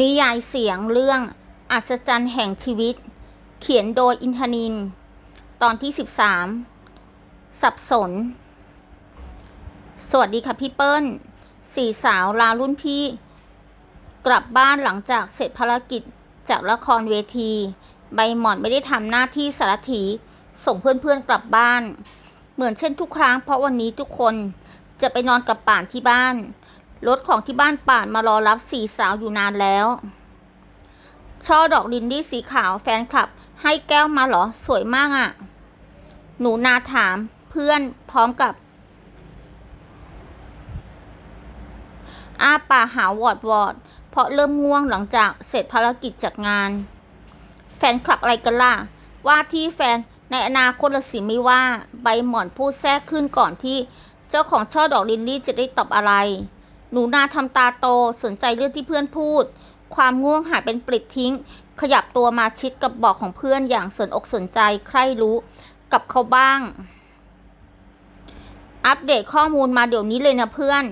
นิยายเสียงเรื่องอัศจรรย์แห่งชีวิต เขียนโดยอินทนิน ตอนที่ 13 สับสน สวัสดีค่ะพี่เปิ้ล สี่สาวลารุ่นพี่ กลับบ้านหลังจากเสร็จภารกิจจากละครเวที ใบหมอนไม่ได้ทำหน้าที่สารถีส่งเพื่อนๆกลับบ้าน เหมือนเช่นทุกครั้งเพราะวันนี้ทุกคนจะไปนอนกับป่านที่บ้าน รถของที่บ้านป่านมารอรับสี่สาวอยู่นานแล้ว ช่อดอกลินดี้สีขาวแฟนคลับ ให้แก้วมาเหรอ สวยมากอะ่ะ หนูนาถามเพื่อนพร้อมกับ อ้าป่าหาวอดวอด เพราะเริ่มง่วงหลังจากเสร็จภารกิจจากงาน แฟนคลับอะไรกันล่ะ ว่าที่แฟนในอนาคตละสิไม่ว่า ใบหมอนพูดแทรกขึ้นก่อนที่ เจ้าของช่อดอกลินลี่จะได้ตอบอะไร หนูนาทำตาโตสนใจเรื่องที่เพื่อนพูด ความง่วงหายเป็นปลิดทิ้ง ขยับตัวมาชิดกับบอกของเพื่อนอย่างสนอกสนใจใคร่รู้กับเขาบ้าง อัปเดตข้อมูลมาเดี๋ยวนี้เลยนะเพื่อน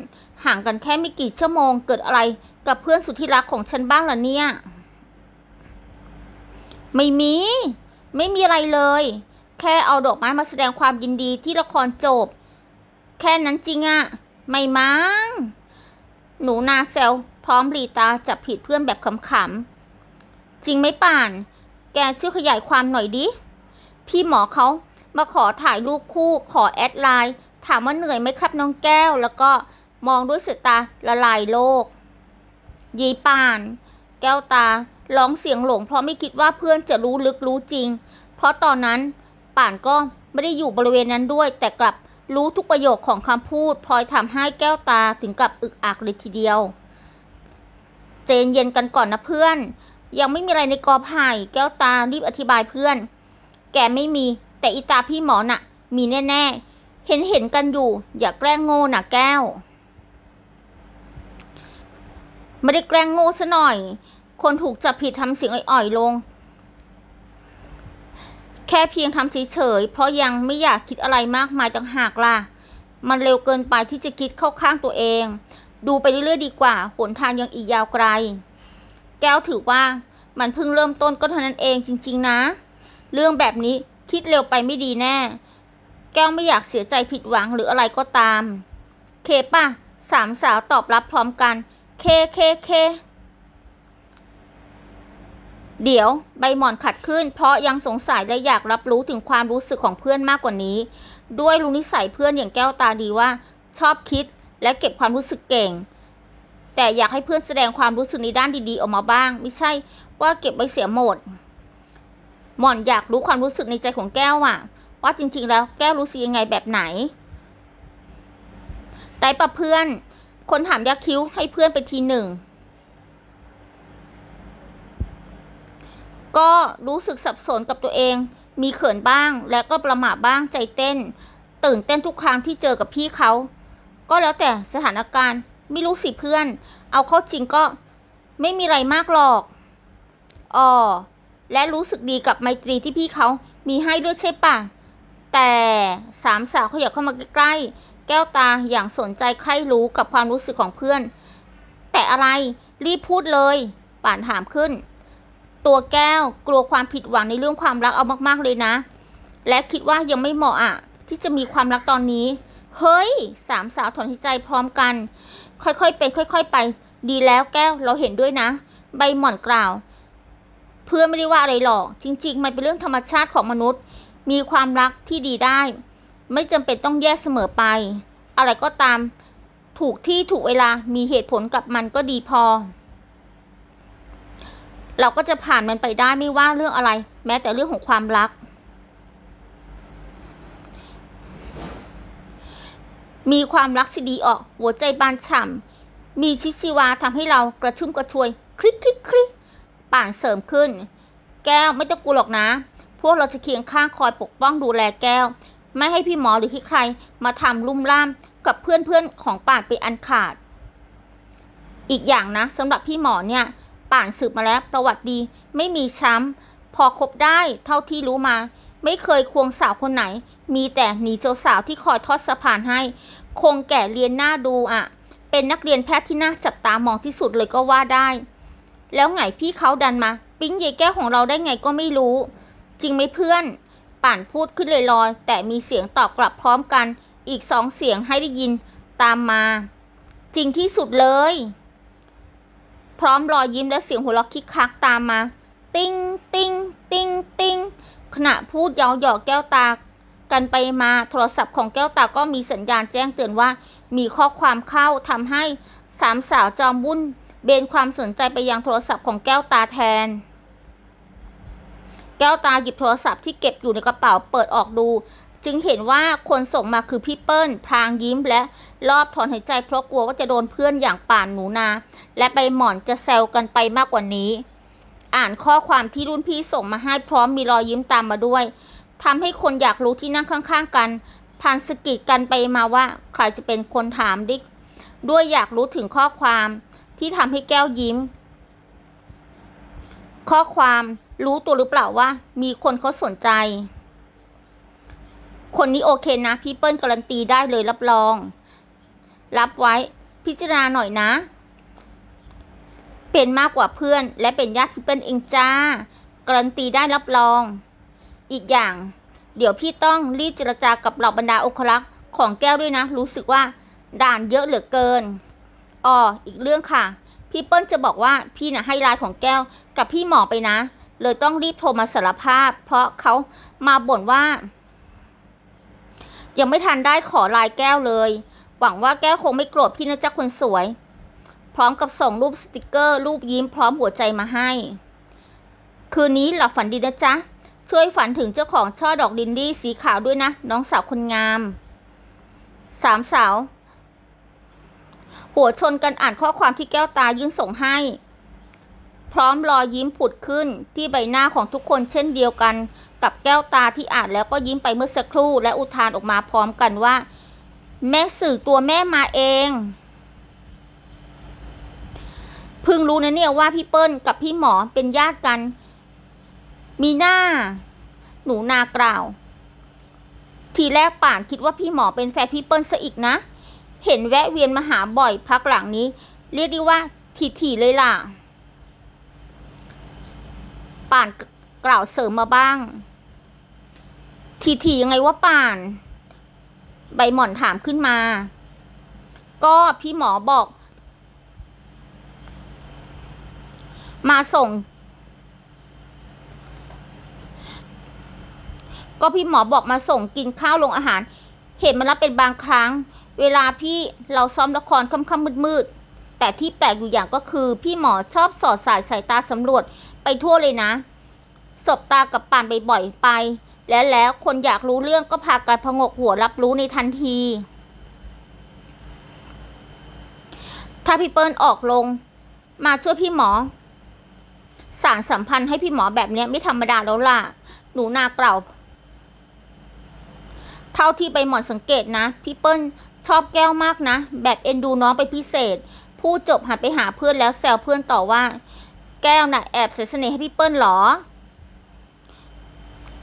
ห่างกันแค่ไม่กี่ชั่วโมงเกิดอะไรกับเพื่อนสุดที่รักของฉันบ้างล่ะเนี่ย ไม่มี ไม่มีอะไรเลย แค่เอาดอกไม้มาแสดงความยินดีที่ละครจบ แค่นั้นจริงอะไม่มั้ง หนูนาเซลพร้อมหลีตาจับผิดเพื่อนแบบขำๆ จริงไหมป่าน แกช่วยขยายความหน่อยดิ พี่หมอเขามาขอถ่ายรูปคู่ขอแอดไลน์ ถามว่าเหนื่อยไหมครับน้องแก้ว แล้วก็มองด้วยสายตาละลายโลก ยีป่าน แก้วตาร้องเสียงหลง เพราะไม่คิดว่าเพื่อนจะรู้ลึกรู้จริง เพราะตอนนั้นป่านก็ไม่ได้อยู่บริเวณนั้นด้วย แต่กลับ รู้ทุกประโยคของคำพูดพลอยทำให้แก้วตาถึงกับอึกอักเลยทีเดียว เจนเย็นกันก่อนนะเพื่อน ยังไม่มีอะไรในกอไผ่แก้วตารีบอธิบายเพื่อน แกไม่มี แต่อีตาพี่หมอน่ะ มีแน่ ๆ เห็นเห็นกันอยู่ อย่าแกล้งโง่นะแก้วไม่ได้แกล้งโง่ซะหน่อย คนถูกจับผิดทำเสียงอ่อยๆลง ค่เพียงทำเฉยๆ เพราะยังไม่อยากคิดอะไรมากมายต่างหากล่ะ มันเร็วเกินไปที่จะคิดเข้าข้างตัวเอง ดูไปเรื่อยๆดีกว่า หนทางยังอีกยาวไกล แก้วถือว่ามันเพิ่งเริ่มต้นก็เท่านั้นเองจริง ๆ นะ เรื่องแบบนี้คิดเร็วไปไม่ดีแน่ แก้วไม่อยากเสียใจผิดหวังหรืออะไรก็ตาม เคป่ะ สามสาวตอบรับพร้อมกัน เคเคเค เดี๋ยวใบหมอนขัดขึ้น เพราะยังสงสัยและอยากรับรู้ถึงความรู้สึกของเพื่อนมากกว่านี้ ด้วยรู้นิสัยเพื่อนอย่างแก้วตาดีว่า ชอบคิดและเก็บความรู้สึกเก่ง แต่อยากให้เพื่อนแสดงความรู้สึกในด้านดีๆ ออกมาบ้าง ไม่ใช่ว่าเก็บไว้เสียหมด หมอนอยากรู้ความรู้สึกในใจของแก้วอะว่าจริงๆแล้วแก้วรู้สึกยังไงแบบไหนได้ปะเพื่อน คนถามยักคิ้วให้เพื่อนไปทีหนึ่ง ก็รู้สึกสับสนกับตัวเอง มีเขินบ้าง และก็ประหม่าบ้างใจเต้น ตื่นเต้นทุกครั้งที่เจอกับพี่เขา ก็แล้วแต่สถานการณ์ ไม่รู้สิเพื่อน เอาเข้าจริงก็ไม่มีอะไรมากหรอกอ๋อและรู้สึกดีกับไมตรีที่พี่เขามีให้ด้วยใช่ปะแต่สามสาวขยับเข้ามาใกล้ๆ แก้วตาอย่างสนใจใคร่รู้กับความรู้สึกของเพื่อน แต่อะไรรีบพูดเลย ป่านถามขึ้น ตัวแก้วกลัวความผิดหวังในเรื่องความรักเอามากๆเลยนะ และคิดว่ายังไม่เหมาะอะที่จะมีความรักตอนนี้ เฮ้ยสามสาวถอนหายใจพร้อมกัน ค่อยๆเป็นค่อย ๆ ไป ดีแล้วแก้วเราเห็นด้วยนะ ใบหม่อนกล่าว เพื่อไม่ได้ว่าอะไรหรอก จริง ๆ มันเป็นเรื่องธรรมชาติของมนุษย์ มีความรักที่ดีได้ ไม่จำเป็นต้องแยกเสมอไป อะไรก็ตาม ถูกที่ถูกเวลามีเหตุผลกับมันก็ดีพอ เราก็จะผ่านมันไปได้ไม่ว่าเรื่องอะไร แม้แต่เรื่องของความรัก มีความรักที่ดีออก หัวใจบานฉ่ำมีชิชีวาทำให้เรากระชุ่มกระชวย คลิกคลิกคลิกป่านเสริมขึ้น แก้วไม่ต้องกลัวหรอกนะ พวกเราจะเคียงข้างคอยปกป้องดูแลแก้ว ไม่ให้พี่หมอหรือใครมาทำลุ่มล่ามกับเพื่อนๆของป่านไปอันขาด อีกอย่างนะสำหรับพี่หมอเนี่ย ป่านสืบมาแล้วประวัติดี ไม่มีช้ำ พอคบได้เท่าที่รู้มา ไม่เคยควงสาวคนไหน มีแต่หนีเสาวที่คอยทอดสะพานให้ คงแก่เรียนหน้าดูอะ เป็นนักเรียนแพทย์ที่น่าจับตามองที่สุดเลยก็ว่าได้ แล้วไงพี่เขาดันมา ปิ๊งเยายแก้วของเราได้ไงก็ไม่รู้ จริงไหมเพื่อน ป่านพูดขึ้นลอยๆแต่มีเสียงตอบกลับพร้อมกัน อีกสองเสียงให้ได้ยินตามมา จริงที่สุดเลย พร้อมรอยยิ้มและเสียงหัวเราะคิกคักตามมา ติ้งติ้งติ้งติ้งขณะพูดเยาะหยอกแก้วตากันไปมาโทรศัพท์ของแก้วตาก็มีสัญญาณแจ้งเตือนว่า มีข้อความเข้าทำให้สามสาวจอมวุ่นเบนความสนใจไปยังโทรศัพท์ของแก้วตาแทน แก้วตาหยิบโทรศัพท์ที่เก็บอยู่ในกระเป๋าเปิดออกดู จึงเห็นว่าคนส่งมาคือพี่เปิ้ลพลางยิ้มและรอบถอนหายใจเพราะกลัวว่าจะโดนเพื่อนอย่างป่านหนูนา และใบหมอนจะแซวกันไปมากกว่านี้ อ่านข้อความที่รุ่นพี่ส่งมาให้พร้อมมีรอยยิ้มตามมาด้วยทำให้คนอยากรู้ที่นั่งข้างๆกันพานสกิดกันไปมาว่าใครจะเป็นคนถามดิด้วยอยากรู้ถึงข้อความที่ทำให้แก้วยิ้ม ข้อความรู้ตัวหรือเปล่าว่ามีคนเขาสนใจ คนนี้โอเคนะ พี่เปิ้ลการันตีได้เลยรับรอง รับไว้พิจารณาหน่อยนะ เป็นมากกว่าเพื่อน และเป็นญาติพี่เปิ้ลเองจ้า การันตีได้รับรอง อีกอย่าง เดี๋ยวพี่ต้องรีบเจรจากับเหล่าบรรดาองครักษ์ของแก้วด้วยนะ รู้สึกว่าด่านเยอะเหลือเกินอ๋ออีกเรื่องค่ะ พี่เปิ้ลจะบอกว่าพี่น่ะให้ไลน์ของแก้วกับพี่หมอไปนะ เลยต้องรีบโทรมาสารภาพ เพราะเขามาบ่นว่า ยังไม่ทันได้ขอลน์แก้วเลย หวังว่าแก้วคงไม่โกรธพี่นะจ๊ะคนสวย พร้อมกับส่งรูปสติกเกอร์ รูปยิ้มพร้อมหัวใจมาให้ คืนนี้หลับฝันดีนะจ๊ะ ช่วยฝันถึงเจ้าของช่อดอกดินดี้สีขาวด้วยนะ น้องสาวคนงาม สามสาว หัวชนกันอ่านข้อความที่แก้วตายื่นส่งให้ พร้อมรอยยิ้มผุดขึ้นที่ใบหน้าของทุกคนเช่นเดียวกัน กับแก้วตาที่อ่านแล้วก็ยิ้มไปเมื่อสักครู่ และอุทานออกมาพร้อมกันว่า แม่สื่อตัวแม่มาเองเพิ่งรู้นะเนี่ยว่าพี่เปิ้ลกับพี่หมอเป็นญาติกัน มีหน้า หนูนากล่าว ทีแรกป่านคิดว่าพี่หมอเป็นแฟนพี่เปิ้ลซะอีกนะ เห็นแวะเวียนมาหาบ่อยพักหลังนี้ เรียกได้ว่าถี่ๆเลยล่ะ ป่านกล่าวเสริมมาบ้าง ถี่ๆยังไงว่าป่าน ใบหม่อนถามขึ้นมา ก็พี่หมอบอก มาส่ง ก็พี่หมอบอกมาส่งกินข้าวลงอาหาร เห็นมารับเป็นบางครั้ง เวลาพี่เราซ้อมละครค่ำๆมืดๆแต่ที่แปลกอยู่อย่างก็คือ พี่หมอชอบสอดสายสายตาสำรวจไปทั่วเลยนะสบตากับป่านบ่อยๆไป แล้วแล้วคนอยากรู้เรื่องก็พากันพงกหัวรับรู้ในทันที ถ้าพี่เปิ้ลออกลง มาช่วยพี่หมอ สารสัมพันธ์ให้พี่หมอแบบเนี้ยไม่ธรรมดาแล้วล่ะ หนูนากล่าว เท่าที่ใบหมอนสังเกตนะ พี่เปิ้ลชอบแก้วมากนะ แบบเอ็นดูน้องไปพิเศษพูดจบหันไปหาเพื่อนแล้วแซวเพื่อนต่อว่า แก้วน่ะแอบใส่เสน่ห์ให้พี่เปิ้ลหรอ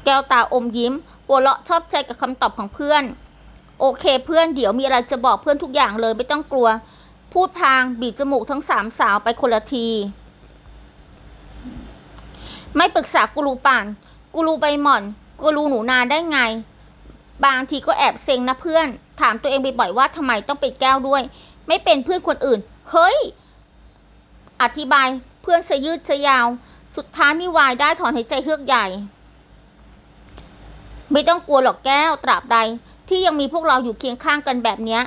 แก้วตาอมยิ้มหัวเราะชอบใจกับคำตอบของเพื่อน โอเค เพื่อนเดี๋ยวมีอะไรจะบอกเพื่อนทุกอย่างเลยไม่ต้องกลัว พูดพลางบีบจมูกทั้งสามสาวไปคนละที ไม่ปรึกษากูรูป่าน กูรูใบหม่อน กูรูหนูนาได้ไง บางทีก็แอบเซ็งนะเพื่อน ถามตัวเองบ่อยๆว่าทำไมต้องเป็นแก้วด้วย ไม่เป็นเพื่อนคนอื่น เฮ้ย อธิบายเพื่อนสยืดสยาว สุดท้ายมีวายได้ถอนหายใจเฮือกใหญ่ ไม่ต้องกลัวหรอกแก้วตราบใด ที่ยังมีพวกเราอยู่เคียงข้างกันแบบเนี้ย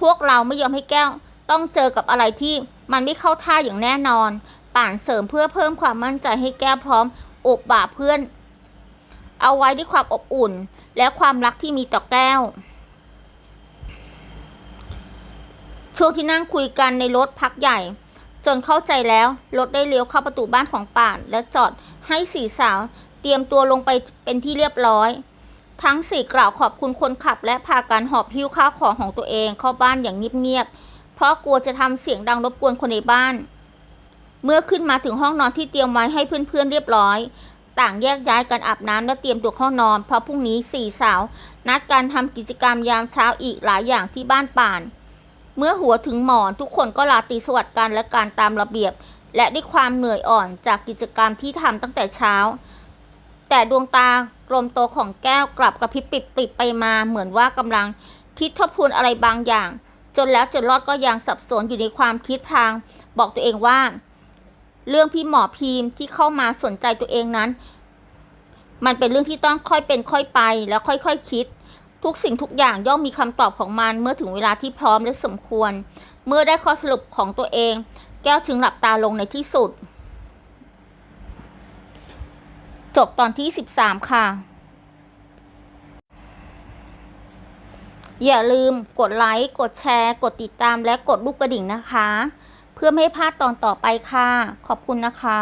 พวกเราไม่ยอมให้แก้ว ต้องเจอกับอะไรที่มันไม่เข้าท่าอย่างแน่นอน ป่านเสริมเพื่อเพิ่มความมั่นใจให้แก้วพร้อมอบบ่าเพื่อน เอาไว้ด้วยความอบอุ่น และความรักที่มีต่อแก้ว ช่วงที่นั่งคุยกันในรถพักใหญ่ จนเข้าใจแล้วรถได้เลี้ยวเข้าประตูบ้านของป่าน และจอดให้สี่สาว เตรียมตัวลงไปเป็นที่เรียบร้อย ทั้งสี่กล่าวขอบคุณคนขับ และพากันหอบหิ้วข้าวของของตัวเองเข้าบ้านอย่างเงียบๆ เพราะกลัวจะทำเสียงดังรบกวนคนในบ้าน เมื่อขึ้นมาถึงห้องนอนที่เตรียมไว้ให้เพื่อนๆเรียบร้อย ต่างแยกย้ายกันอาบน้ำและเตรียมตัวเข้านอน เพราะพรุ่งนี้สี่สาว นัดการทำกิจกรรมยามเช้าอีกหลายอย่างที่บ้านป่าน เมื่อหัวถึงหมอนทุกคนก็ลาตีสวัสดิ์กันและการตามระเบียบ และด้วยความเหนื่อยอ่อนจากกิจกรรมที่ทำตั้งแต่เช้า แต่ดวงตา กลมโตของแก้วกลับกระพริบปริบไปมาเหมือนว่ากำลังคิดทบทวนอะไรบางอย่าง จนแล้วจนรอดก็ยังสับสนอยู่ในความคิดพลาง บอกตัวเองว่า เรื่องพี่หมอพีมที่เข้ามาสนใจตัวเองนั้น มันเป็นเรื่องที่ต้องค่อยเป็นค่อยไปแล้วค่อยๆคคิด ทุกสิ่งทุกอย่างย่อมมีคำตอบของมันเมื่อถึงเวลาที่พร้อมและสมควร เมื่อได้ข้อสรุปของตัวเอง แก้วถึงหลับตาลงในที่สุด จบตอนที่ 13 ค่ะ อย่าลืมกดไลค์ กดแชร์ กดติดตามและกดลูกกระดิ่งนะคะ เพื่อไม่ให้พลาดตอนต่อไปค่ะ ขอบคุณนะคะ